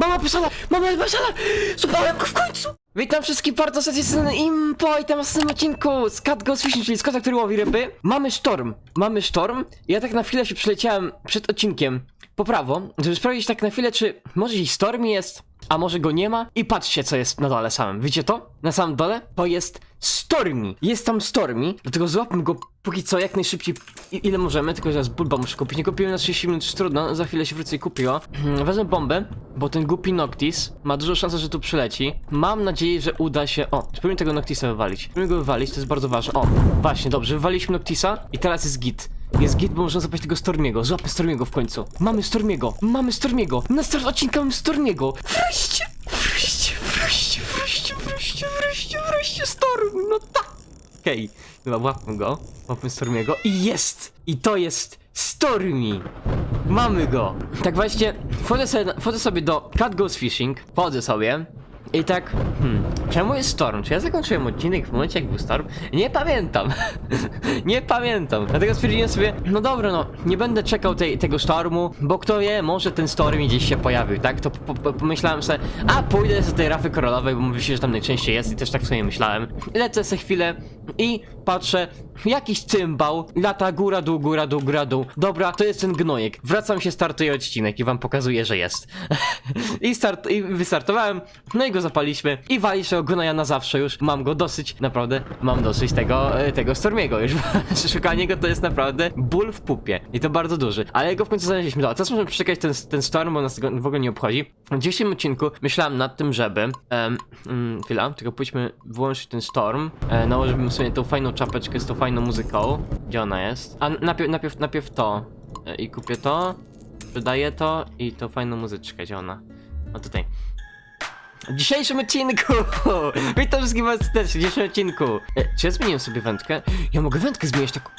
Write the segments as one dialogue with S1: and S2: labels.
S1: Mama pisala! Mama pisala! Złapałem go w końcu! Witam wszystkich bardzo serdecznie Impo i tam w tym odcinku z Cat Goes Fishing, czyli z kota, który łowi ryby. Mamy sztorm, mamy sztorm. Ja tak na chwilę się przyleciałem przed odcinkiem po prawo, żeby sprawdzić tak na chwilę, czy może gdzieś storm jest, a może go nie ma. I patrzcie, co jest na dole samym. Widzicie to? Na samym dole? To jest Stormy. Jest tam Stormy, dlatego złapmy go póki co jak najszybciej, i- ile możemy, tylko zaraz bulba muszę kupić. Nie kupiłem na 30 minut, już trudno, za chwilę się wrócę i kupię go. Hmm, Wezmę bombę, bo ten głupi Noctis ma dużo szansę, że tu przyleci. Mam nadzieję, że uda się... O, spróbujmy tego Noctisa wywalić. Spróbujmy go wywalić, to jest bardzo ważne. O, właśnie, dobrze, wywaliśmy Noctisa i teraz jest git. Jest git, bo można zapaść tego Stormiego. Złapmy Stormiego w końcu. Mamy Stormiego, mamy Stormiego. Na start odcinka mamy Stormiego. Wreszcie, wreszcie, wreszcie, wreszcie, wreszcie, wreszcie, wreszcie Storm. No tak. Okej, chyba łapmy go, łapmy Stormiego i jest! I to jest Stormy! Mamy go! Tak właśnie, wchodzę sobie, wchodzę sobie do Cat Goes Fishing, wchodzę sobie i tak, hmm, czemu jest Storm? Czy ja zakończyłem odcinek w momencie jak był Storm? Nie pamiętam! nie pamiętam! Dlatego stwierdziłem sobie, no dobra no, nie będę czekał tej, tego Stormu, bo kto wie, może ten Storm gdzieś się pojawił, tak? To po, po, pomyślałem sobie, a pójdę z tej rafy koralowej, bo mówi się, że tam najczęściej jest i też tak sobie myślałem. Lecę sobie chwilę i patrzę, jakiś cymbał, lata góra dół, góra dół, góra dół. Dobra, to jest ten gnojek. Wracam się, startuję odcinek i wam pokazuję, że jest. I start, i wystartowałem, no i go zapaliśmy i walisz tego gnoja na zawsze już. Mam go dosyć, naprawdę, mam dosyć tego, e, tego Stormiego już. Szukanie go to jest naprawdę ból w pupie. I to bardzo duży. Ale go w końcu znaleźliśmy. Dobra, teraz możemy przeczekać ten, ten Storm, bo nas w ogóle nie obchodzi. W dzisiejszym odcinku myślałem nad tym, żeby... Um, um, chwila, tylko pójdźmy wyłączyć ten Storm. E, nałożymy sobie tą fajną czapeczkę z tą fajną muzyką. Gdzie ona jest? A najpierw, najpierw, najpierw to. E, I kupię to. Wydaję to i tą fajną muzyczkę. Gdzie ona? O tutaj. W dzisiejszym odcinku! Witam wszystkich was serdecznie w dzisiejszym odcinku. E, czy ja zmieniłem sobie wędkę? Ja mogę wędkę zmieniać tak...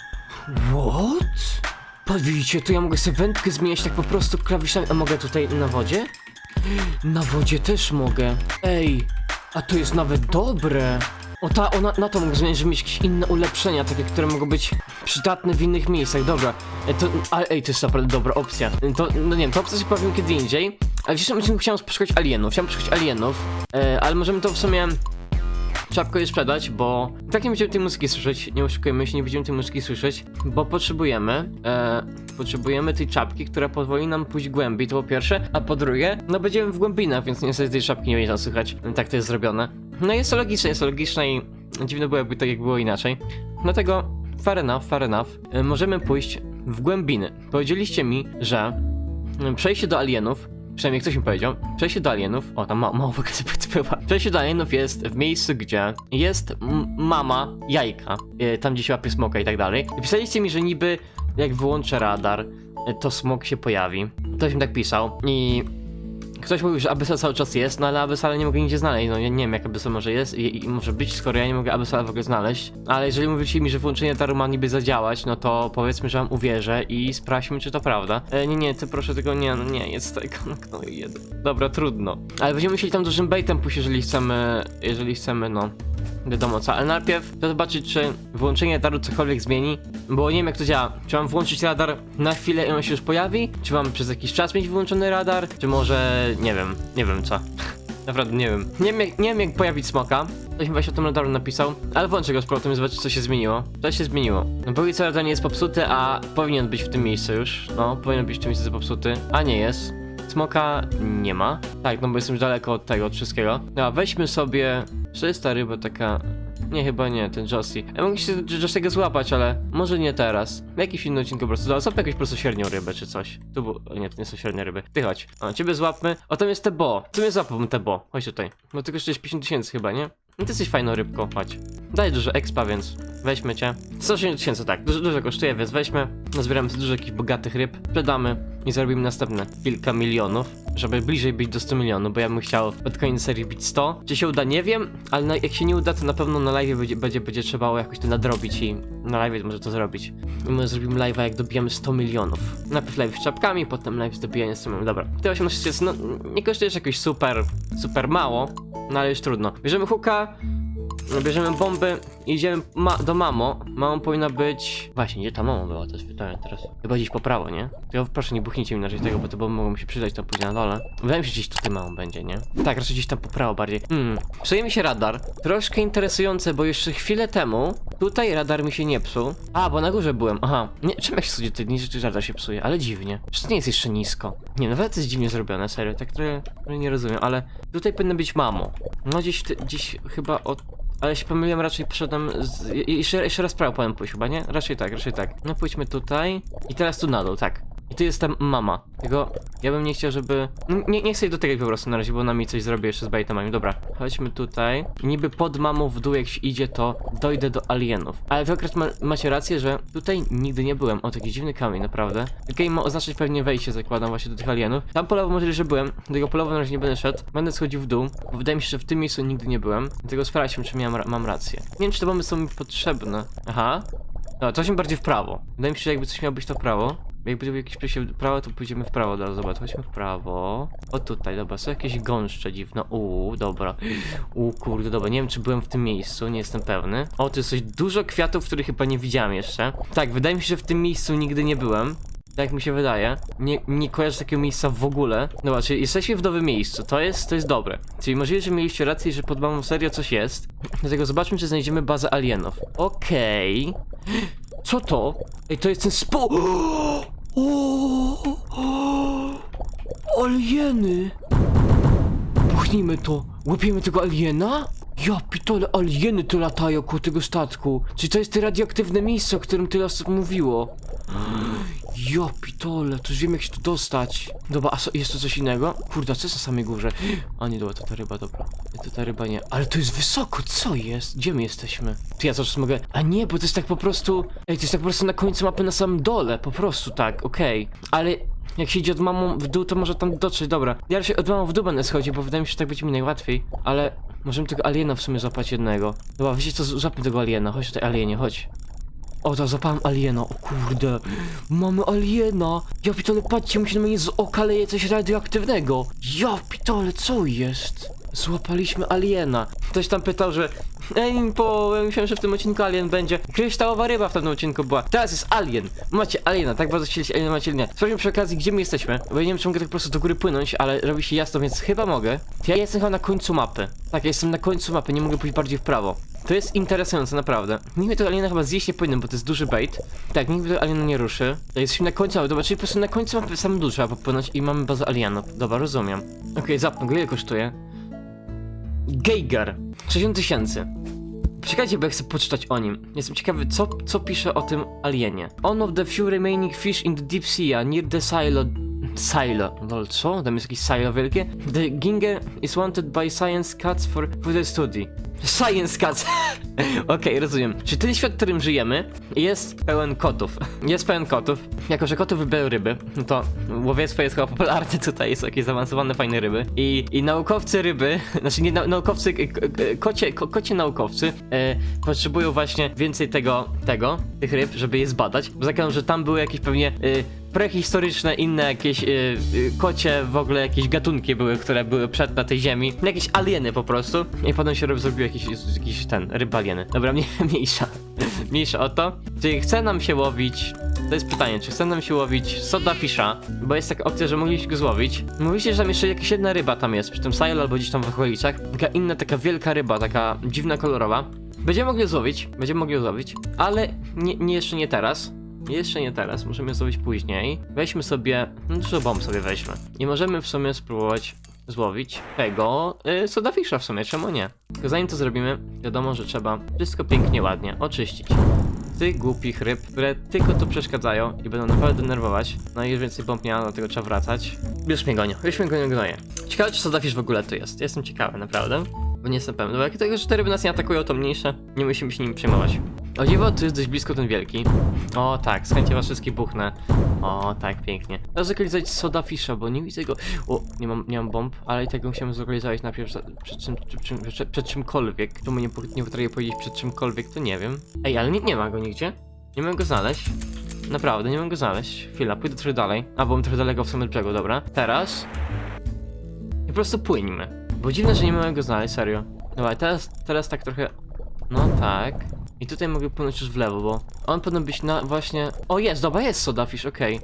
S1: What? Patrz, to ja mogę sobie wędkę zmieniać tak po prostu klawiszami. A mogę tutaj na wodzie? Na wodzie też mogę. Ej, a to jest nawet dobre. O ta, ona, na to mogę zmienić, żeby mieć jakieś inne ulepszenia, takie, które mogą być przydatne w innych miejscach. Dobra, e, to, ale ej, to jest naprawdę dobra opcja. To, no nie wiem, to opcja się powiem kiedy indziej. Ale w dzisiejszym odcinku chciałem poszukać alienów. Chciałem poszukać alienów, e, ale możemy to w sumie szybko je sprzedać, bo tak nie będziemy tej muzyki słyszeć, nie oszukujemy się, nie będziemy tej muzyki słyszeć, bo potrzebujemy, e, potrzebujemy tej czapki, która pozwoli nam pójść głębiej, to po pierwsze, a po drugie, no będziemy w głębinach, więc niestety tej czapki nie będzie nam słychać, tak to jest zrobione. No jest to logiczne, jest to logiczne i dziwne było jakby tak jak było inaczej. Dlatego, fair enough, fair enough, e, możemy pójść w głębiny. Powiedzieliście mi, że e, przejście do alienów Przynajmniej ktoś mi powiedział. Przejście do alienów. O, tam ma mało wypływa. Przejście do alienów jest w miejscu, gdzie jest mama jajka. e, Tam gdzie się łapie smoka i tak dalej. I pisaliście mi, że niby jak wyłączę radar, to smok się pojawi. Ktoś mi tak pisał. I Ktoś mówił, że Abyssal cały czas jest, no ale Abyssala nie mogę nigdzie znaleźć. No ja nie wiem jak Abyssal może jest i, i może być, skoro ja nie mogę Abyssala w ogóle znaleźć. Ale jeżeli mówicie mi, że włączenie taru ma niby zadziałać, no to powiedzmy, że wam uwierzę i sprawdźmy, czy to prawda. E, nie, nie, ty proszę tego nie, no nie, jest tego, no, no jeden. Dobra, trudno. Ale będziemy musieli tam dużym baitem pójść, jeżeli chcemy, jeżeli chcemy, no wiadomo co, ale najpierw chcę zobaczyć, czy wyłączenie radaru cokolwiek zmieni, bo nie wiem jak to działa. Czy mam włączyć radar na chwilę i on się już pojawi? Czy mam przez jakiś czas mieć wyłączony radar? Czy może, nie wiem, nie wiem co. Naprawdę nie wiem. Nie wiem, jak, nie wiem jak pojawić smoka. Ktoś mi właśnie o tym radaru napisał, ale włączę go z powrotem i zobaczyć co się zmieniło. Co się zmieniło? No póki co radar nie jest popsuty, a powinien być w tym miejscu już. No, powinien być w tym miejscu popsuty, a nie jest. Smoka nie ma. Tak, no bo jestem już daleko od tego, od wszystkiego. No, weźmy sobie 300 ryba taka... Nie, chyba nie, ten Jossie. Ja mogę się Jossiego złapać, ale może nie teraz. W jakimś innym odcinku po prostu. Zobacz jakąś średnią rybę czy coś. Tu było... Nie, to nie są średnie ryby. Ty chodź. O, ciebie złapmy. O, tam jest Tebo. Co mnie złapałbym Tebo? Chodź tutaj. Bo ty kosztujesz 50 tysięcy chyba, nie? No ty jesteś fajną rybką, chodź. Daj dużo expa, więc weźmy cię. 180 tysięcy, tak. Dużo, dużo kosztuje, więc weźmy. Nazbieramy dużo jakichś bogatych ryb. Sprzedamy i zarobimy następne kilka milionów, żeby bliżej być do 100 milionów, bo ja bym chciał pod koniec serii bić 100. Czy się uda, nie wiem, ale jak się nie uda, to na pewno na live będzie, będzie, będzie trzeba jakoś to nadrobić i na live może to zrobić. I my zrobimy live'a, jak dobijamy 100 milionów. Najpierw live z czapkami, potem live z dobijaniem 100 milionów. Dobra, te 18 tysięcy, no nie kosztujesz jakoś super, super mało, no ale już trudno. Bierzemy hooka, bierzemy bomby i idziemy ma do mamo. Mamą powinna być... Właśnie, gdzie ta mama była, to jest pytanie teraz. Chyba gdzieś po prawo, nie? Tylko proszę, nie buchnijcie mi na tego, bo te bomby mogą się przydać tam później na dole. Wydaje mi się, że gdzieś tutaj mamą będzie, nie? Tak, raczej gdzieś tam po prawo bardziej. Hmm, mi się radar. Troszkę interesujące, bo jeszcze chwilę temu tutaj radar mi się nie psuł. A, bo na górze byłem, aha. Nie, czym jak się sobie ty że radar się psuje, ale dziwnie. Czy to nie jest jeszcze nisko? Nie, nawet to jest dziwnie zrobione, serio, tak trochę, nie rozumiem, ale tutaj powinno być mamo. No gdzieś, gdzieś chyba od... Ale się pomyliłem, raczej przodem z... i- Jeszcze, jeszcze raz prawo powiem pójść chyba, nie? Raczej tak, raczej tak. No pójdźmy tutaj i teraz tu na dół, tak. I tu jest ta mama. Tylko ja bym nie chciał, żeby... no, Nie, nie chcę jej dotykać po prostu na razie, bo ona mi coś zrobi jeszcze z baitemami. Dobra, chodźmy tutaj. Niby pod mamą w dół jak się idzie, to dojdę do alienów. Ale wy akurat ma, macie rację, że tutaj nigdy nie byłem. O, taki dziwny kamień, naprawdę. Taki ma oznaczać pewnie wejście, zakładam właśnie do tych alienów. Tam po lewo może, że byłem. Do tego po lewo na razie nie będę szedł. Będę schodził w dół, bo wydaje mi się, że w tym miejscu nigdy nie byłem. Dlatego sprawdźmy, czy miałem, mam rację. Nie wiem, czy te bomby są mi potrzebne. Aha. No, to się bardziej w prawo. Wydaje mi się, że jakby coś miało być to prawo. Jakby było jakieś przejście w prawo, to pójdziemy w prawo, dobra, zobacz, chodźmy w prawo. O tutaj, dobra, są jakieś gąszcze dziwne, uuu, dobra. Uuu, kurde, dobra, nie wiem czy byłem w tym miejscu, nie jestem pewny. O, tu jest coś dużo kwiatów, których chyba nie widziałem jeszcze. Tak, wydaje mi się, że w tym miejscu nigdy nie byłem. Tak mi się wydaje. Nie, nie kojarzę takiego miejsca w ogóle. Dobra, czyli jesteśmy w nowym miejscu, to jest, to jest dobre. Czyli możliwe, że mieliście rację, że pod mamą serio coś jest. Dlatego zobaczmy, czy znajdziemy bazę alienów. Okej. Co to? Ej, to jest ten spo... Alieny! Puchnijmy to. Łapiemy tego aliena? Ja pitole, alieny tu latają koło tego statku. Czy to jest te radioaktywne miejsce, o którym tyle osób mówiło? Ja pitole, to już wiem jak się tu dostać. Dobra, a so, jest to coś innego? Kurde, co jest na samej górze? A nie, dobra, to ta ryba, dobra. To ta ryba nie. Ale to jest wysoko, co jest? Gdzie my jesteśmy? Ty ja coś mogę... A nie, bo to jest tak po prostu... Ej, to jest tak po prostu na końcu mapy na samym dole, po prostu tak, okej. Ale... Jak się idzie od mamą w dół, to może tam dotrzeć, dobra. Ja raczej od mamą w dół będę schodził, bo wydaje mi się, że tak będzie mi najłatwiej. Ale możemy tego aliena w sumie złapać jednego. Dobra, wiecie co, złapmy tego aliena, chodź tutaj alienie, chodź. O, to złapałem aliena, o kurde. Mamy aliena. Ja pitole, patrzcie, mu się na mnie z oka leje coś radioaktywnego. Ja pitole, co jest? Złapaliśmy aliena. Ktoś tam pytał, że Ej, po, myślałem, że w tym odcinku alien będzie. Kryształowa ryba w tym odcinku była. Teraz jest alien. Macie aliena, tak bardzo chcieliście aliena, macie aliena. Sprawdźmy przy okazji, gdzie my jesteśmy. Bo ja nie wiem, czy mogę tak po prostu do góry płynąć, ale robi się jasno, więc chyba mogę. Ja jestem chyba na końcu mapy. Tak, ja jestem na końcu mapy, nie mogę pójść bardziej w prawo. To jest interesujące, naprawdę. Nikt tego aliena chyba zjeść nie powinien, bo to jest duży bait. Tak, nikt tego aliena nie ruszy. Jesteśmy na końcu mapy, dobra, czyli po prostu na końcu mapy sam dół trzeba popłynąć i mamy bazę alienów. Dobra, rozumiem. Okej, okay, zapnę, ile kosztuje? Geiger. 60 tysięcy. Czekajcie, bo ja chcę poczytać o nim. Jestem ciekawy, co, co pisze o tym alienie. One of the few remaining fish in the deep sea near the silo... Silo. No co? Tam jest jakieś silo wielkie? The ginger is wanted by science cats for further study. Science cats! Okej, rozumiem. Czy ten świat, w którym żyjemy, jest pełen kotów? Jest pełen kotów. Jako, że kotów wybierają ryby, no to łowiectwo jest chyba popularne tutaj, są jakieś zaawansowane, fajne ryby. I, i naukowcy ryby, znaczy nie na, naukowcy, kocie, ko, kocie naukowcy e, potrzebują właśnie więcej tego, tego, tych ryb, żeby je zbadać. Bo zakładam, że tam były jakieś pewnie e, prehistoryczne, inne jakieś e, e, kocie, w ogóle jakieś gatunki były, które były przed na tej ziemi. Jakieś alieny po prostu. I potem się rob- zrobił jakiś, jakiś ten, ryb alieny. Dobra, mnie, mniejsza. Mniejsza o to. Czy chce nam się łowić to jest pytanie, czy chce nam się łowić soda fisza, bo jest taka opcja, że mogliśmy go złowić. Mówicie, że tam jeszcze jakaś jedna ryba tam jest, przy tym silo albo gdzieś tam w okolicach. Taka inna, taka wielka ryba, taka dziwna, kolorowa. Będziemy mogli złowić, będziemy mogli złowić, ale nie, nie jeszcze nie teraz. Jeszcze nie teraz, możemy ją złowić później. Weźmy sobie, no dużo bomb sobie weźmy. I możemy w sumie spróbować złowić tego y, soda fisza w sumie, czemu nie? Tylko zanim to zrobimy, wiadomo, że trzeba wszystko pięknie, ładnie oczyścić tych głupich ryb, które tylko tu przeszkadzają i będą naprawdę denerwować. No i już więcej bomb nie ma, dlatego trzeba wracać. Już mnie gonią, już mnie gonią, gnoje. Ciekawe, czy Sodafish w ogóle tu jest. Jestem ciekawy, naprawdę. Bo nie jestem pewny. Bo jak te ryby nas nie atakują, to mniejsze. Nie musimy się nimi przejmować. O dziwo, tu jest dość blisko ten wielki. O tak, z chęcią was wszystkich buchnę. O tak, pięknie. Trzeba zlokalizować Sodafisha, bo nie widzę go. O, nie mam, nie mam bomb, ale i tego musimy zlokalizować najpierw przed, czym, przed, czym, przed, przed czymkolwiek. Czemu nie, po- nie potrafię powiedzieć przed czymkolwiek, to nie wiem. Ej, ale nie, nie ma go nigdzie. Nie mogę go znaleźć. Naprawdę, nie mogę go znaleźć. Chwila, pójdę trochę dalej. A, byłem trochę daleko w od brzegu, dobra. Teraz... I po prostu płyńmy. Bo dziwne, że nie mogę go znaleźć, serio. Dobra, teraz, teraz tak trochę No tak. I tutaj mogę płynąć już w lewo, bo on powinien być na właśnie... O jest, dobra, jest sodafish, okej.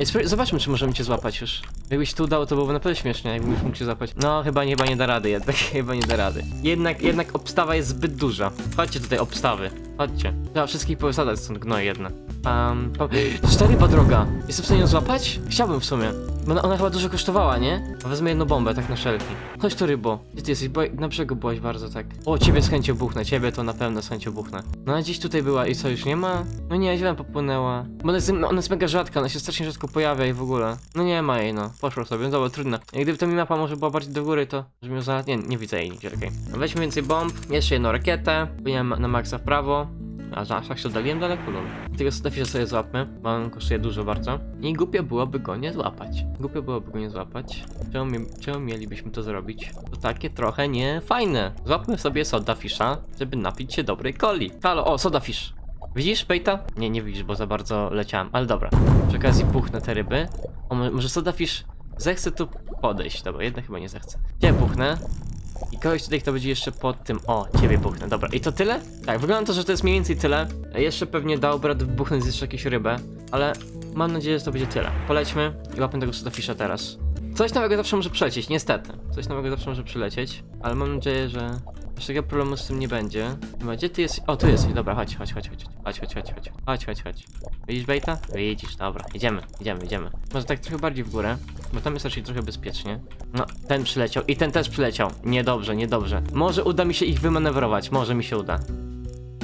S1: Ej, spró- Zobaczmy, czy możemy cię złapać już. Jakbyś tu udało, to byłoby naprawdę śmiesznie, jakbym już mógł cię złapać. No, chyba nie, chyba nie da rady jednak, chyba nie da rady. Jednak, jednak obstawa jest zbyt duża. Chodźcie tutaj, obstawy. Chodźcie. Trzeba wszystkich powysadać stąd gnoje jedne. Um, pa... To jest ta ryba droga. Jestem w stanie ją złapać? Chciałbym w sumie. Ona, ona chyba dużo kosztowała, nie? Wezmę jedną bombę, tak na wszelki. Chodź tu rybo. Gdzie ty jesteś? Bo na brzegu byłaś bardzo, tak. O, ciebie z chęcią buchnę, ciebie to na pewno z chęcią buchnę. No a gdzieś tutaj była i co, już nie ma? No nie, źle popłynęła. Bo ona jest, ona jest mega rzadka, ona się strasznie rzadko pojawia i w ogóle. No nie ma jej, no. Poszło sobie, no dobra, trudno. Jak gdyby to mi mapa może była bardziej do góry, to żebym ją znalazł. Nie, nie widzę jej nigdzie, okej. No weźmy więcej bomb, jeszcze jedną rakietę, płyniemy na maksa w prawo. A że aż tak się oddaliłem daleko, lol. Tego Stefisza sobie złapmy, bo on kosztuje dużo bardzo. I głupio byłoby go nie złapać. Głupio byłoby go nie złapać. Czemu, czemu mielibyśmy to zrobić? To takie trochę nie fajne. Złapmy sobie soda fisza, żeby napić się dobrej coli. Halo, o, soda fish. Widzisz Pejta? Nie, nie widzisz, bo za bardzo leciałem, ale dobra. Przy okazji puchnę te ryby. O, mo- może soda fish zechce tu podejść. Dobra, jednak chyba nie zechce. Gdzie puchnę? I kogoś tutaj, kto będzie jeszcze pod tym. O, ciebie buchnę. Dobra, i to tyle? Tak, wygląda to, że to jest mniej więcej tyle. Jeszcze pewnie dałby radę wybuchnąć jeszcze jakąś rybę, ale mam nadzieję, że to będzie tyle. Polećmy i łapmy tego Sotafisza teraz. Coś nowego zawsze może przylecieć, niestety. Coś nowego zawsze może przylecieć, ale mam nadzieję, że aż takiego problemu z tym nie będzie. Gdzie ty jesteś? O, tu jesteś, dobra, chodź, chodź, chodź, chodź, chodź, chodź, chodź, chodź, chodź, chodź, chodź. Widzisz Bejta? Widzisz, dobra, idziemy, idziemy, idziemy. Może tak trochę bardziej w górę, bo tam jest raczej trochę bezpiecznie. No, ten przyleciał i ten też przyleciał. Niedobrze, niedobrze. Może uda mi się ich wymanewrować, może mi się uda.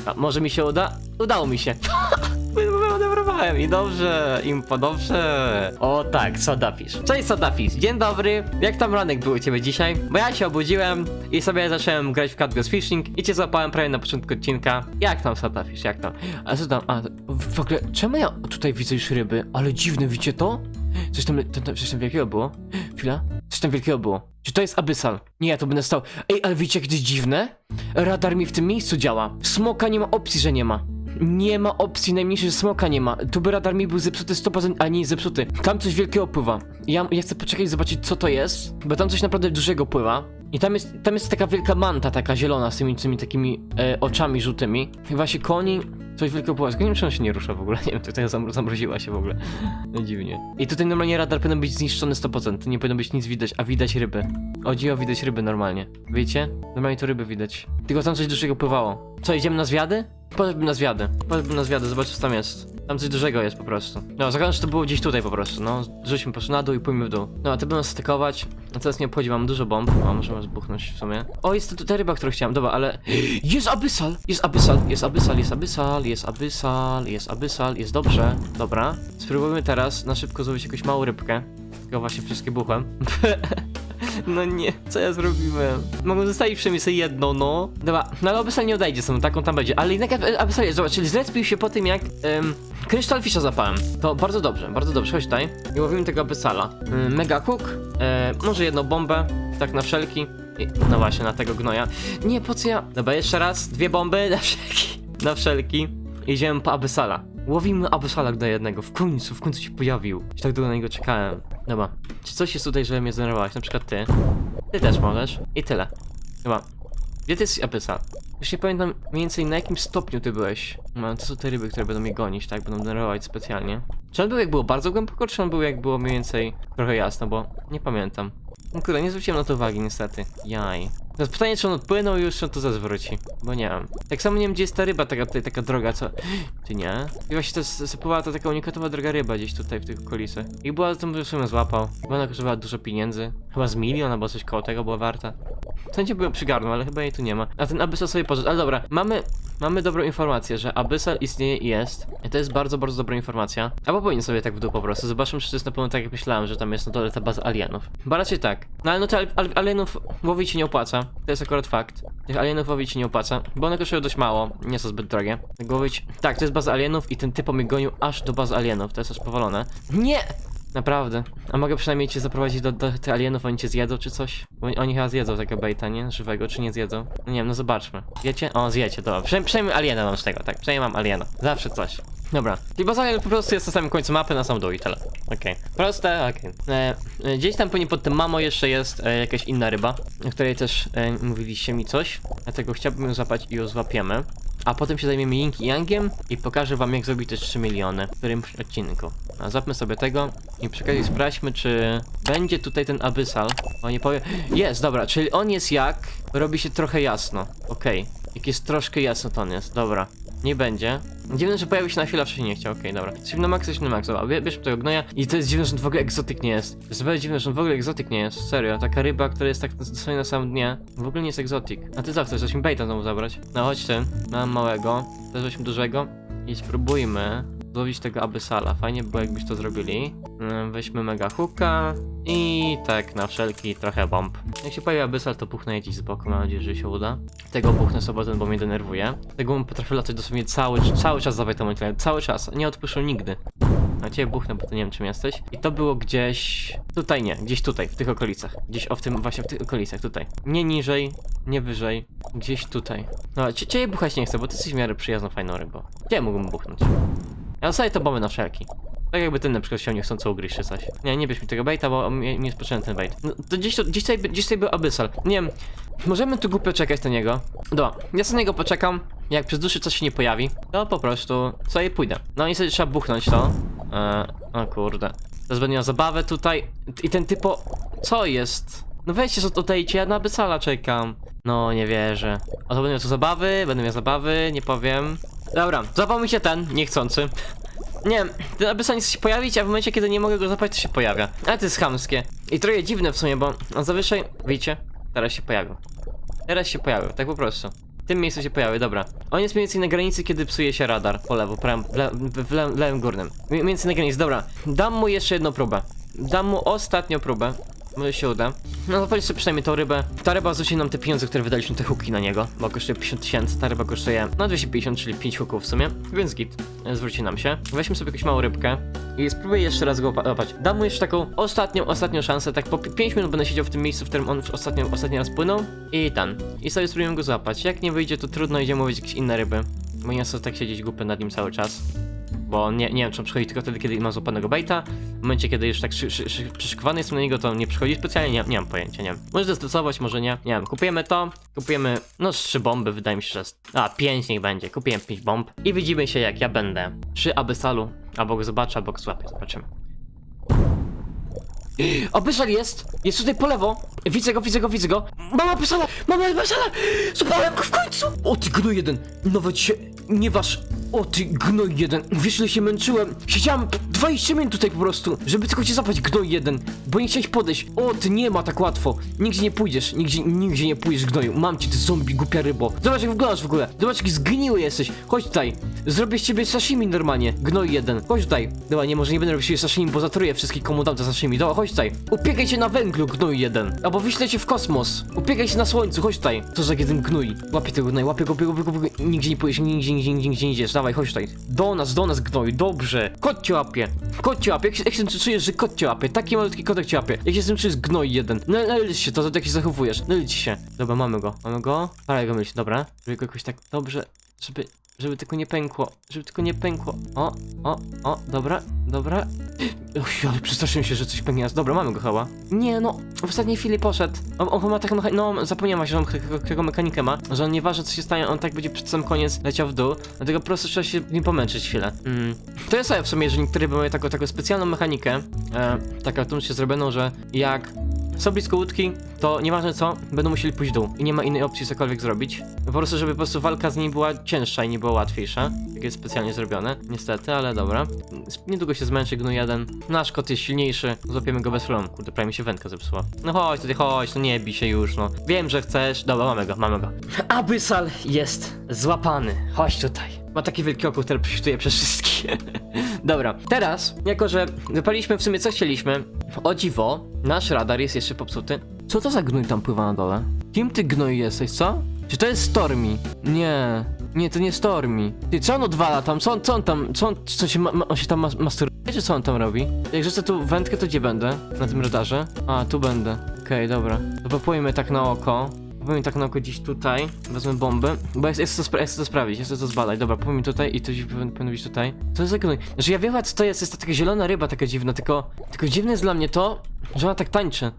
S1: A, może mi się uda? Udało mi się. I dobrze, impo, dobrze. O tak, Sodafish. Cześć Sodafish, dzień dobry. Jak tam ranek był u ciebie dzisiaj? Bo ja się obudziłem i sobie zacząłem grać w Cat Goes Fishing i cię złapałem prawie na początku odcinka. Jak tam Sodafish, jak tam? A co tam? A, w ogóle, czemu ja tutaj widzę już ryby? Ale dziwne, widzicie to? Coś tam, tam, tam, coś tam wielkiego było? Chwila. Coś tam wielkiego było. Czy to jest Abyssal? Nie, ja to będę stał. Ej, ale wiecie, jak to jest dziwne? Radar mi w tym miejscu działa. Smoka nie ma opcji, że nie ma. Nie ma opcji najmniejszej, że smoka nie ma. Tu by radar mi był zepsuty 100%, a nie zepsuty. Tam coś wielkiego pływa. Ja, ja chcę poczekać i zobaczyć, co to jest, bo tam coś naprawdę dużego pływa. I tam jest, tam jest taka wielka manta, taka zielona, z tymi, tymi takimi e, oczami żółtymi. I właśnie koni, coś wielkiego pływa. Nie wiem, czy on się nie rusza w ogóle. Nie wiem, tutaj zamro, zamroziła się w ogóle. No dziwnie. I tutaj normalnie radar powinien być zniszczony 100%. Tu nie powinno być nic widać, a widać ryby. O dziwo, widać ryby normalnie. Wiecie? Normalnie tu ryby widać. Tylko tam coś dużego pływało. Co, idziemy na zwiady? Poszedłbym na zwiady. Poszedłbym na zwiady, zobacz co tam jest. Tam coś dużego jest po prostu. No, zakładam, że to było gdzieś tutaj po prostu, no. Rzućmy po prostu na dół i pójmy w dół. No, a ty będą stykować. A teraz nie obchodzi, mam dużo bomb. O, możemy zbuchnąć w sumie. O, jest to ta ryba, którą chciałem, dobra, ale... Jest abyssal! Jest abyssal, jest abyssal, jest abyssal, jest abyssal, jest abyssal, jest dobrze. Dobra. Spróbujmy teraz na szybko złowić jakąś małą rybkę. Tylko właśnie wszystkie buchłem. No nie, co ja zrobiłem? Mogę zostawić przynajmniej sobie no. Dobra, no ale Abyssal nie odejdzie sobie, taką tam będzie. Ale jednak Ab- Abyssal jest, zobacz, czyli zrespił się po tym jak um, Crystal Fisha zapałem. To bardzo dobrze, bardzo dobrze, chodź tutaj. I łowimy tego Abyssala. Ym, mega hook, e, może jedną bombę, tak na wszelki. I, no właśnie, na tego gnoja. Nie, po co ja... Dobra, jeszcze raz, dwie bomby na wszelki. Na wszelki. Idziemy po Abyssala. Łowimy Abyssala do jednego. W końcu, w końcu się pojawił. Już tak długo na niego czekałem. Dobra. Czy coś jest tutaj, żeby mnie zdenerwować? Na przykład ty. Ty też możesz. I tyle. Chyba. Gdzie ty jesteś Abyssal? Już nie pamiętam mniej więcej na jakim stopniu ty byłeś. No, to są te ryby, które będą mnie gonić, tak? Będą denerwować specjalnie. Czy on był jak było bardzo głęboko, czy on był jak było mniej więcej trochę jasno, bo nie pamiętam. No kurde, nie zwróciłem na to uwagi niestety. Jaj. Teraz pytanie, czy on odpłynął już, czy on to zwróci. Bo nie wiem. Tak samo nie wiem, gdzie jest ta ryba, taka tutaj, taka droga, co... Ty nie? I właśnie to jest- zapływała to taka unikatowa droga ryba gdzieś tutaj w tych okolicach. I była, to może sobie złapał. Bo ona kosztowała dużo pieniędzy. Chyba z milion, albo coś koło tego była warta. Wszędzie byłem przygarnął, ale chyba jej tu nie ma. A ten Abyssal sobie poszedł. Ale dobra, mamy, mamy dobrą informację, że Abyssal istnieje i jest. I to jest bardzo, bardzo dobra informacja. Albo powinien sobie tak w dół po prostu. Zobaczmy, czy to jest na pewno tak, jak myślałem, że tam jest na dole ta baza alienów. Bo raczej tak. No ale no to al al alienów łowić się nie opłaca. To jest akurat fakt. Tych alienów łowić się nie opłaca, bo one kosztują dość mało. Nie są zbyt drogie. Tak łowić... Tak, to jest baza alienów i ten typ mnie gonił aż do bazy alienów. To jest aż powalone. Nie! Naprawdę. A mogę przynajmniej cię zaprowadzić do, do tych alienów, oni cię zjedzą czy coś? Bo oni, chyba zjedzą tego baita, nie? Żywego, czy nie zjedzą? No nie wiem, no zobaczmy. Wiecie? O, zjecie, dobra. Przynajmniej, przynajmniej aliena mam z tego, tak. Przynajmniej mam aliena. Zawsze coś. Dobra, czyli Bazaliel po prostu jest na samym końcu mapy, na sam dół i tyle. Okej, proste, okej. E, e, Gdzieś tam pewnie pod tym mamo jeszcze jest e, jakaś inna ryba, o której też e, mówiliście mi coś, dlatego chciałbym ją złapać i ją złapiemy. A potem się zajmiemy Ying i Yangiem i pokażę wam jak zrobić te 3 miliony w którymś odcinku. A złapmy sobie tego i przy okazji sprawdźmy czy będzie tutaj ten Abyssal. O nie powiem... Jest, dobra, czyli on jest jak? Robi się trochę jasno. Okej, jak jest troszkę jasno to on jest, dobra. Nie będzie. Dziwne, że pojawił się na chwilę, a wcześniej nie chciał. Okej, dobra. Jesteśmy na maksa, jesteśmy na maksa. Dobra, bie- bierzmy tego gnoja. I to jest dziwne, że on w ogóle egzotyk nie jest. To jest dziwne, że on w ogóle egzotyk nie jest. Serio, taka ryba, która jest tak dosłownie na samym dnie, w ogóle nie jest egzotyk. A ty co chcesz? Mi baita znowu zabrać? No chodź ty. Mam małego, też weźmy dużego i spróbujmy złowić tego Abyssala. Fajnie by było, jakbyś to zrobili. Mm, Weźmy mega hooka i tak na wszelki trochę bomb. Jak się pojawi Abyssal, to puchnę gdzieś z boku, mam nadzieję, że się uda. Tego puchnę sobie ten, bo mnie denerwuje. Tego on potrafi latać dosłownie cały, cały czas za bajtą cały czas, nie odpuszczą nigdy. Na ciebie buchnę, bo to nie wiem czym jesteś. I to było gdzieś... Tutaj nie, gdzieś tutaj, w tych okolicach. Gdzieś o w tym, właśnie w tych okolicach, tutaj. Nie niżej, nie wyżej, gdzieś tutaj. No, cie, ciebie buchać nie chcę, bo ty jesteś w miarę przyjazną, fajną rybą. Gdzie mógłbym buchnąć? Ja zostawię to bomby na wszelki. Tak jakby ten na przykład chciał niechcąco ugryźć czy coś. Nie, nie bierz mi tego baita, bo mnie nie spoczyłem ten bait. No, to gdzieś, to, gdzieś, tutaj, gdzieś tutaj był Abyssal. Nie wiem, możemy tu głupio czekać na niego. Dobra, ja sobie na niego poczekam. Jak przez dłuższy czas się nie pojawi, to po prostu sobie pójdę. No i sobie trzeba buchnąć to. Eee, o kurde. Teraz będę miał zabawę tutaj. I ten typo... Co jest? No weźcie, co odejdźcie, ja na Abyssala czekam. No, nie wierzę. A to będę miał tu zabawy, będę miał zabawy, nie powiem. Dobra, zapał mi się ten, niechcący. Nie wiem, ten Abyssal nie chce się pojawić, a w momencie, kiedy nie mogę go zapać, to się pojawia. Ale to jest chamskie. I trochę dziwne w sumie, bo on zazwyczaj, widzicie, teraz się pojawił. Teraz się pojawił, tak po prostu. W tym miejscu się pojawił, dobra. On jest mniej więcej na granicy, kiedy psuje się radar. Po lewo, prawym, le, w, le, lewym górnym. Mniej więcej na granicy, dobra. Dam mu jeszcze jedną próbę. Dam mu ostatnią próbę. Może się uda. No zapalić sobie przynajmniej tą rybę. Ta ryba zwróci nam te pieniądze, które wydaliśmy te huki na niego, bo kosztuje 50 tysięcy, ta ryba kosztuje no 250, czyli 5 huków w sumie, więc git, zwróci nam się. Weźmy sobie jakąś małą rybkę i spróbuję jeszcze raz go łapa- łapać. Dam mu jeszcze taką ostatnią, ostatnią szansę, tak po 5 minut będę siedział w tym miejscu, w którym on ostatnio, ostatni raz płynął i ten. I sobie spróbujemy go złapać. Jak nie wyjdzie, to trudno, idziemy łowić jakieś inne ryby, bo nie chcę tak siedzieć głupy nad nim cały czas. Bo nie, nie wiem, czy on przychodzi tylko wtedy, kiedy ma złapanego baita. W momencie, kiedy już tak szy, szy, szy, przyszykowany na niego, to nie przychodzi specjalnie, nie, nie mam pojęcia, nie wiem. Może zdecydować, może nie. Nie wiem, kupujemy to, kupujemy, no trzy bomby, wydaje mi się, że. A, pięć niech będzie, kupiłem pięć bomb. I widzimy się, jak ja będę przy Abyssalu. Albo go zobaczę, albo go złapię, zobaczymy. Abyssal jest! Jest tutaj po lewo! Widzę go, widzę go, widzę go! Mama Abyssala! Mama Abyssala! Złapałem go w końcu! O ty gnoj jeden! Nawet się nie waż! O ty gnoj jeden! Wiesz ile się męczyłem? Siedziałem 20 minut tutaj po prostu, żeby tylko cię zapać gnoj jeden! Bo nie chciałeś podejść! O ty nie ma tak łatwo! Nigdzie nie pójdziesz, nigdzie, nigdzie nie pójdziesz gnoju! Mam cię ty zombie głupia rybo! Zobacz jak wyglądasz w ogóle! Zobacz jaki zgniły jesteś! Chodź tutaj! Zrobię z ciebie sashimi normalnie! Gnoj jeden! Chodź tutaj! Dobra, nie może nie będę sobie sashimi, bo zatruję wszystkich komu dam te sashimi. Dobra, chodź tutaj! Upiekaj się na węglu, gnój jeden! Albo wyślę cię w kosmos! Upiekaj się na słońcu, chodź tutaj! Co za jeden gnój! Łapię tego gnoja, łapię go, go, go, go. Nigdzie nie pójdziesz, nigdzie, nigdzie, nigdzie, nigdzie nie. Dawaj, chodź tutaj. Do nas, do nas gnoj, dobrze! Kot cię łapie! Kot cię łapie! Jak się, jak się czujesz, że kot cię łapie? Taki malutki kotek cię łapie. Jak się z tym czujesz, gnoj jeden. No, no licz się, to, to jak się zachowujesz. Licz się. Dobra, mamy go, mamy go. Parę go myśl, dobra. Żeby go jakoś tak dobrze, żeby... Żeby tylko nie pękło, żeby tylko nie pękło. O, o, o, dobra, dobra. Uj, ale przestraszyłem się, że coś pęknie. Dobra, mamy go chyba. Nie, no, w ostatniej chwili poszedł. On, on ma taką no, zapomniałem się, że on taką mechanikę ma, że on nieważne co się stanie, on tak będzie przed sam koniec leciał w dół, dlatego po prostu trzeba się nim pomęczyć chwilę. Mm. To jest sobie w sumie, że niektóre mają taką, taką specjalną mechanikę, e, taką tu się zrobioną, że jak są blisko łódki, to nieważne co, będą musieli pójść dół i nie ma innej opcji cokolwiek zrobić. Po prostu, żeby po prostu walka z nim była cięższa i nie była łatwiejsza. Tak jest specjalnie zrobione, niestety, ale dobra. Niedługo się zmęczy gnu jeden. Nasz kot jest silniejszy, złapiemy go bez problemu. Kurde, prawie mi się wędka zepsuła. No chodź tutaj, chodź, no nie bij się już, no. Wiem, że chcesz. Dobra, mamy go, mamy go. Abyssal jest złapany. Chodź tutaj. Ma takie wielkie oko, które prześwituje przez wszystkie. Dobra, teraz, jako że wypaliśmy w sumie co chcieliśmy, o dziwo, nasz radar jest jeszcze popsuty. Co to za gnój tam pływa na dole? Kim ty gnój jesteś, co? Czy to jest Stormy? Nie, nie, to nie Stormy. Ty, co on odwala tam? Co on, co on tam, co on, co się, ma, on się tam mas masturbuje, czy co on tam robi? Jak rzucę tu wędkę, to gdzie będę? Na tym radarze? A, tu będę. Okej, dobra. To popłyjmy tak na oko. Powiem tak na oko gdzieś tutaj. Wezmę bombę. Bo ja, chcę, to chcę to sprawdzić, ja chcę to zbadać. Dobra, powiem tutaj i to powinno być tutaj. Co jest za gnój? Znaczy ja wiem co to jest, jest to taka zielona ryba taka dziwna, tylko... Tylko dziwne jest dla mnie to, że ona tak tańczy.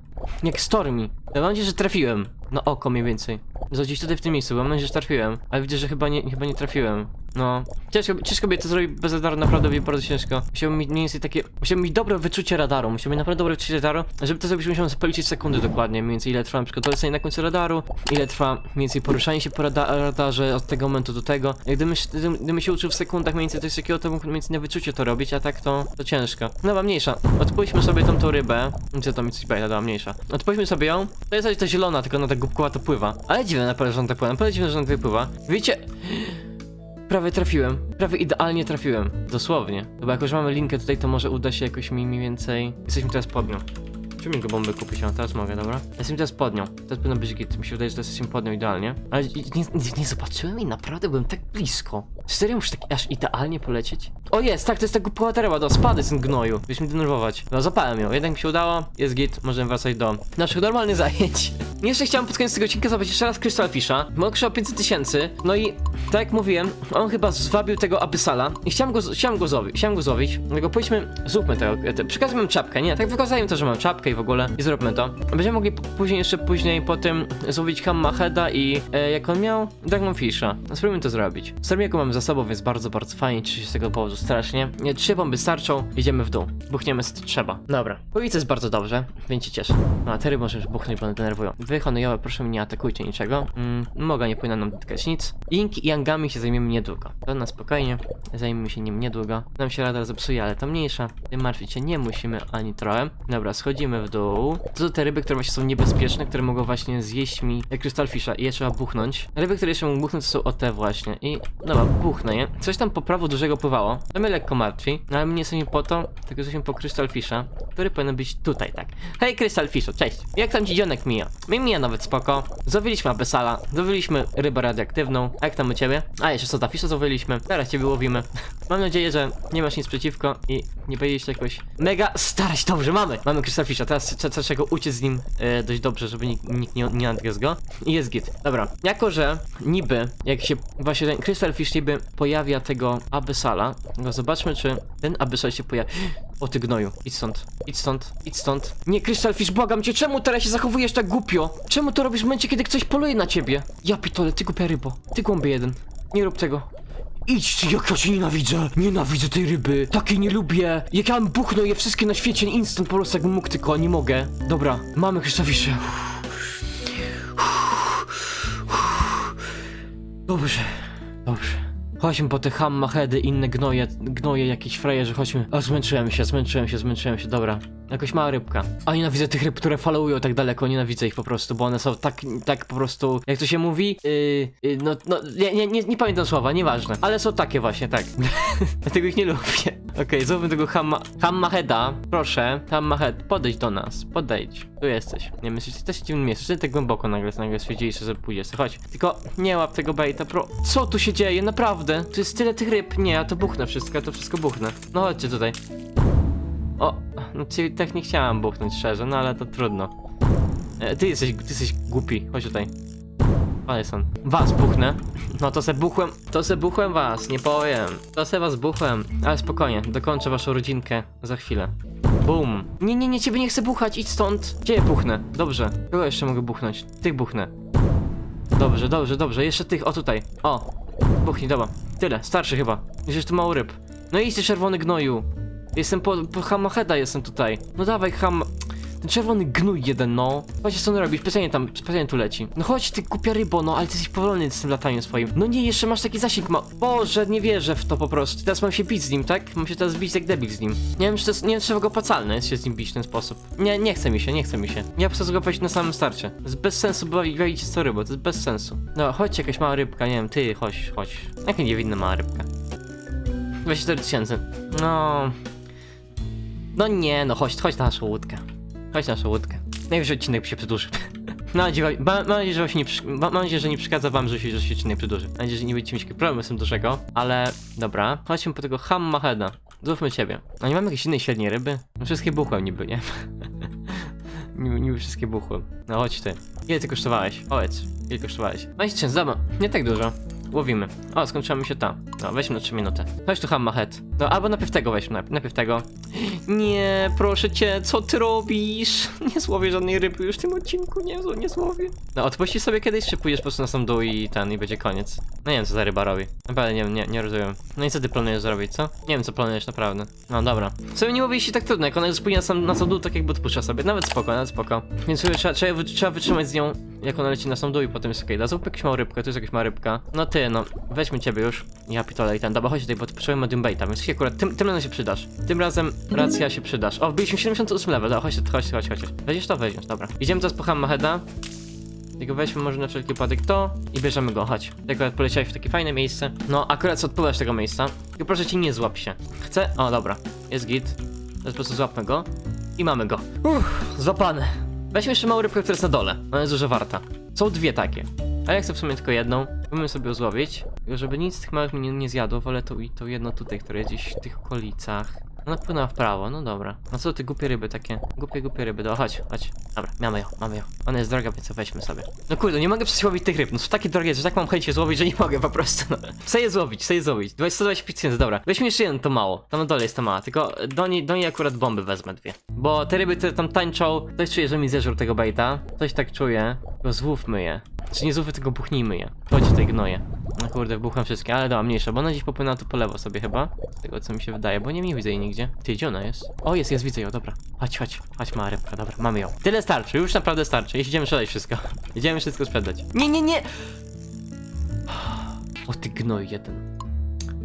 S1: Jak Stormy. Ja mam nadzieję, że trafiłem. Na oko mniej więcej. Za tutaj w tym miejscu, bo mam nadzieję, że trafiłem. Ale widzę, że chyba nie, chyba nie trafiłem. No. Ciężko, ciężko by to zrobić bez radaru, naprawdę by bardzo ciężko. Musiałbym mieć mniej więcej takie... Musiałbym mieć dobre wyczucie radaru. Musiałbym mieć naprawdę dobre wyczucie radaru. Żeby to zrobić, musiałem policzyć sekundy dokładnie. Mniej więcej ile trwa na przykład na końcu radaru. Ile trwa mniej więcej poruszanie się po rada radarze od tego momentu do tego. Jak gdybym, gdybym, się uczył w sekundach mniej więcej coś takiego, to mógłbym mniej więcej na wyczucie to robić, a tak to, to ciężko. No, mniejsza. Odpuśćmy sobie tą, tą rybę. Co to mi coś bajta dała mniejsza. Odpuśćmy sobie ją. To jest ta zielona, tylko ona tak głupkowato pływa. Ale dziwne naprawdę, że ona tak pływa. Naprawdę dziwne, że ona tak. Widzicie? Prawie trafiłem. Prawie idealnie trafiłem. Dosłownie. Chyba jako, że mamy linkę tutaj, to może uda się jakoś mi mniej więcej... Jesteśmy teraz pod nią. Czy mi go bomby kupić? A teraz mogę, dobra? Jestem teraz pod nią. Teraz powinno być git. Mi się wydaje, że teraz jesteśmy pod nią idealnie. Ale nie, nie, nie zobaczyłem i naprawdę byłem tak blisko. Serio muszę tak aż idealnie polecieć? O jest, tak, to jest ta głupia ryba, do spady z gnoju. Byś mi denerwować. No zapałem ją, jednak mi się udało, jest git, możemy wracać do naszych normalnych zajęć. Jeszcze chciałem pod koniec tego odcinka zobaczyć jeszcze raz Crystal Fisha, bo on kosztował 500 tysięcy, no i tak jak mówiłem, on chyba zwabił tego Abyssala i chciałem go, chciałem go złowić, chciałem go złowić, dlatego pójdźmy, zróbmy tego, te, przekazujmy mu czapkę, nie, tak wykazałem to, że mam czapkę i w ogóle, i zróbmy to. Będziemy mogli później jeszcze później po tym złowić Hammaheda i e, jak on miał? Dragonfisha. No spróbujmy to zrobić. Stormiego mamy za sobą, więc bardzo, bardzo fajnie, cieszę się z tego powodu strasznie. Nie, trzy bomby starczą, idziemy w dół. Buchniemy z trzeba. Dobra. Powiedzmy jest bardzo dobrze, więc się cieszę. No, a te ryby może już buchnąć, bo one denerwują. Wy, honojowe, proszę mnie nie atakujcie niczego. Mm, Moga nie powinna nam dotykać nic. Ink i Yangami się zajmiemy niedługo. To na spokojnie. Zajmiemy się nim niedługo. Nam się radar zepsuje, ale to mniejsza. Tym martwić się nie musimy ani trochę. Dobra, schodzimy w dół. To są te ryby, które właśnie są niebezpieczne, które mogą właśnie zjeść mi Crystalfisha i je trzeba buchnąć. Ryby, które jeszcze mogą buchnąć to są o te właśnie. I dobra, buchnę je. Coś tam po prawo dużego pływało. To mnie lekko martwi, no ale my nie jesteśmy po to, tylko jesteśmy po Crystalfisha, który powinien być tutaj, tak. Hej Crystalfishu, cześć. Jak tam ci mija? Mi mija nawet spoko. Złowiliśmy Abyssala, złowiliśmy rybę radioaktywną. A jak tam u ciebie? A, jeszcze Sotafisha złowiliśmy. Teraz ciebie łowimy. Mam nadzieję, że nie masz nic przeciwko i nie się jakoś mega starać. Dobrze, mamy! Mamy Crystalfisha, teraz trzeba trzeba go uciec z nim e, dość dobrze, żeby nikt, nikt nie, nie nadgryzł go. I jest git. Dobra, jako że niby, jak się właśnie ten Crystalfish niby pojawia tego Abyssala, no zobaczmy, czy ten Abyssal się pojawi. O ty gnoju, idź stąd, idź stąd, idź stąd. Nie, Crystalfish, błagam cię, czemu teraz się zachowujesz tak głupio? Czemu to robisz w momencie, kiedy ktoś poluje na ciebie? Ja pitole, ty głupia rybo, ty głąby jeden. Nie rób tego. Idź, ty, jak ja cię nienawidzę! Nienawidzę tej ryby! Takiej nie lubię! Jak ja bym buchnął je wszystkie na świecie instant po prostu jakbym mógł, tylko a nie mogę. Dobra, mamy Krzysztofisze. Dobrze, dobrze. Chodźmy po te hammahedy, inne gnoje, gnoje, jakieś frajerzy, chodźmy. A zmęczyłem się, zmęczyłem się, zmęczyłem się, dobra. Jakoś mała rybka. A nienawidzę tych ryb, które falują tak daleko, nienawidzę ich po prostu, bo one są tak, tak po prostu, jak to się mówi, yy, yy, no, no, nie, nie, nie, nie pamiętam słowa, nieważne. Ale są takie właśnie, tak. Dlatego ich nie lubię. Okej, zróbmy tego hamma, hammaheda. Proszę, hammahed, podejdź do nas, podejdź. Tu jesteś. Nie myślisz, jesteś w dziwnym miejscu, że tak głęboko nagle, nagle stwierdziliście, że pójdziesz. Chodź. Tylko nie łap tego baita, pro. Co tu się dzieje? Naprawdę? Tu jest tyle tych ryb. Nie, ja to buchnę wszystko, to wszystko buchnę. No chodźcie tutaj. O, no cię tak nie chciałam buchnąć szczerze, no ale to trudno. E, ty jesteś, ty jesteś głupi, chodź tutaj. Alison. Was buchnę. No to se buchłem, to se buchłem was, nie powiem. To se was buchłem, ale spokojnie, dokończę waszą rodzinkę za chwilę. Bum. Nie, nie, nie, ciebie nie chcę buchać, idź stąd. Je buchnę? Dobrze. Kogo jeszcze mogę buchnąć? Tych buchnę. Dobrze, dobrze, dobrze, jeszcze tych, o tutaj. O, buchnij, dobra. Tyle, starszy chyba. Jeszcze tu mało ryb. No i czerwony gnoju. Jestem po, po Hamaheda jestem tutaj. No dawaj ham... Czerwony gnój jeden, no. Chodź, co on robi? Specjalnie tam, specjalnie tu leci. No chodź, ty kupia rybo, no, ale ty jesteś powolny z tym lataniem swoim. No nie, jeszcze masz taki zasięg ma... Boże, nie wierzę w to po prostu. Teraz mam się bić z nim, tak? Mam się teraz bić jak debil z nim. Nie wiem, czy to jest, nie wiem, czy ogóle opłacalne jest się z nim bić w ten sposób. Nie, nie chce mi się, nie chce mi się. Ja chcę złapać na samym starcie. To jest bez sensu, bo bawicie z to rybą, to jest bez sensu. No, chodź, jakaś mała rybka, nie wiem, ty, chodź, chodź. Jaka niewinna mała rybka. 24 tysięcy. No... No nie, no chodź, chodź na naszą łódkę. Chodź na naszą łódkę. Najwyżej odcinek się przedłuży. Mam nadzieję, że, się nie, mam nadzieję, że nie przeszkadza wam, że się, że się odcinek przedłuży. Mam nadzieję, że nie będziecie mieć jakiego problemu z tym dużego, ale dobra. Chodźmy po tego Hammaheda. Złówmy ciebie. A nie mamy jakiejś innej średniej ryby? No wszystkie buchłem niby, nie? niby, niby wszystkie buchły. No chodź ty. Ile ty kosztowałeś? Powiedz. Ile kosztowałeś? 20 tysięcy, dobra. Nie tak dużo. Łowimy. O, skończyła mi się ta. No, weźmy na 3 minuty. Chodź tu Hamma. No, albo najpierw tego weźmy, najpierw, tego. Nie, proszę cię, co ty robisz? Nie złowię żadnej ryby już w tym odcinku, nie, nie złowię. No, odpuścisz sobie kiedyś, czy pójdziesz po prostu na sam dół i ten, i będzie koniec? No nie wiem, co za ryba robi. Naprawdę nie nie, nie rozumiem. No i co ty planujesz zrobić, co? Nie wiem, co planujesz naprawdę. No, dobra. W sumie nie mówię się tak trudno, jak ona jest pójdzie na sam, na sam dół, tak jakby odpuszcza sobie. Nawet spoko, nawet spoko. Więc trzeba, trzeba, trzeba wytrzymać z nią, jak ona leci na sam dół i potem jest okej. Okay. Zrób jakąś małą rybkę, tu jest jakaś mała rybka. No ty, no, weźmy ciebie już. Ja pitole i ten, dobra, chodź tutaj, bo potrzebujemy medium baita, więc się akurat tym, tym razem się przydasz. Tym razem racja się przydasz. O, wbiliśmy 78 level, dobra, chodź, chodź, chodź, chodź. Weźmiesz to, weźmiesz, dobra. Idziemy teraz po Hammaheda. Tylko weźmy może na wszelki wypadek to i bierzemy go, chodź. Ty akurat poleciałeś w takie fajne miejsce. No, akurat co odpływasz tego miejsca. Tylko proszę cię, nie złap się. Chcę? O, dobra. Jest git. Teraz po prostu złapmy go. I mamy go. Uff, złapany. Weźmy jeszcze małą rybkę, która jest na dole. Ona jest dużo warta. Są dwie takie. A ja chcę w sumie tylko jedną. Próbujemy sobie ją złowić. Żeby nic z tych małych mi nie, zjadło, wolę to, to jedno tutaj, które jest gdzieś w tych okolicach. Ona płynęła w prawo, no dobra. No co ty głupie ryby takie? Głupie, głupie ryby, do chodź, chodź. Dobra, mamy ją, mamy ją. Ona jest droga, więc weźmy sobie. No kurde, nie mogę przecież łowić tych ryb, no są takie drogie, że tak mam chęć je złowić, że nie mogę po prostu. No. Chcę je złowić, chcę je złowić. 125 tysięcy, dobra. Weźmy jeszcze jeden, to mało. Tam na dole jest to mała, tylko do niej, do niej akurat bomby wezmę dwie. Bo te ryby, które tam tańczą, coś czuję, że mi zeżrł tego baita. Coś tak czuję. Tylko złówmy je. Czy nie złówmy, tylko buchnijmy je. Chodź tutaj gnoje. No kurde, wbucham wszystkie, ale dobra, mniejsza, bo ona gdzieś popłynęła tu po lewo sobie chyba. Z tego co mi się wydaje, bo nie, nie widzę jej nigdzie. Ty, gdzie ona jest? O, jest, jest, widzę ją, dobra. Chodź, chodź, chodź, mała rybka, dobra, mamy ją. Tyle starczy, już naprawdę starczy. Jeśli idziemy sprzedać wszystko. Idziemy wszystko sprzedać. Nie, nie, nie! O ty gnoj jeden.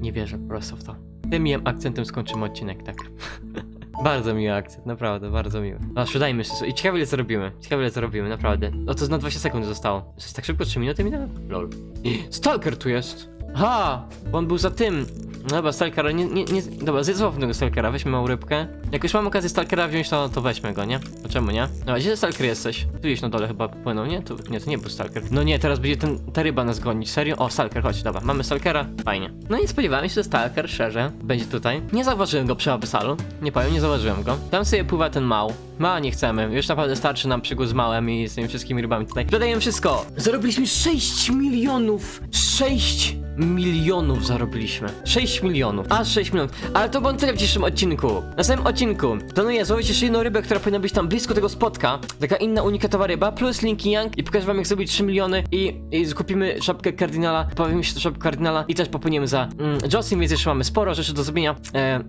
S1: Nie wierzę po prostu w to. Tym akcentem skończymy odcinek, tak. bardzo miły akcent, naprawdę, bardzo miły. A, sprzedajmy wszystko. I ciekawe ile zarobimy. Ciekawe ile zarobimy, naprawdę. O, to na 20 sekund zostało. Jest tak szybko, 3 minuty minęły? Lol. Stalker tu jest! Ha! Bo on był za tym. No dobra, Stalkera, nie, nie, nie, dobra, zjedzmy tego Stalkera, weźmy małą rybkę. Jak już mam okazję Stalkera wziąć, to, to weźmy go, nie? To czemu nie? Dobra, gdzie Stalker jesteś? Tu gdzieś na dole chyba płynął, nie? Tu, nie, to nie był Stalker. No nie, teraz będzie ten, ta ryba nas gonić, serio? O, Stalker, chodź, dobra, mamy Stalkera, fajnie. No i spodziewałem się, że Stalker, szczerze, będzie tutaj. Nie zauważyłem go przy Abyssalu, nie powiem, nie zauważyłem go. Tam sobie pływa ten mał. Mała nie chcemy, już naprawdę starczy nam przygód z małem i z tymi wszystkimi rybami tutaj. Dodajemy wszystko! Zarobiliśmy 6 milionów! 6 milionów zarobiliśmy. 6 milionów. A 6 milionów. Ale to było tyle w dzisiejszym odcinku. Na samym odcinku planuję złowić jeszcze jedną rybę, która powinna być tam blisko tego spotka. Taka inna unikatowa ryba, plus Linky Young i pokażę wam jak zrobić 3 miliony i, i zakupimy szapkę kardynala, pobawimy się do szapkę kardynala i też popłyniemy za mm, Jocelyn, więc jeszcze mamy sporo rzeczy do zrobienia e, e,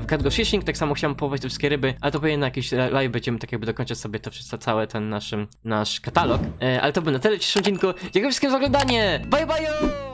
S1: w Catgo Fishing. Tak samo chciałem połować te wszystkie ryby, ale to pewnie na jakiś live będziemy tak jakby dokończyć sobie to wszystko, cały ten nasz, nasz katalog. E, ale to by na tyle w dzisiejszym odcinku. Dziękuję wszystkim za oglądanie. Bye bye!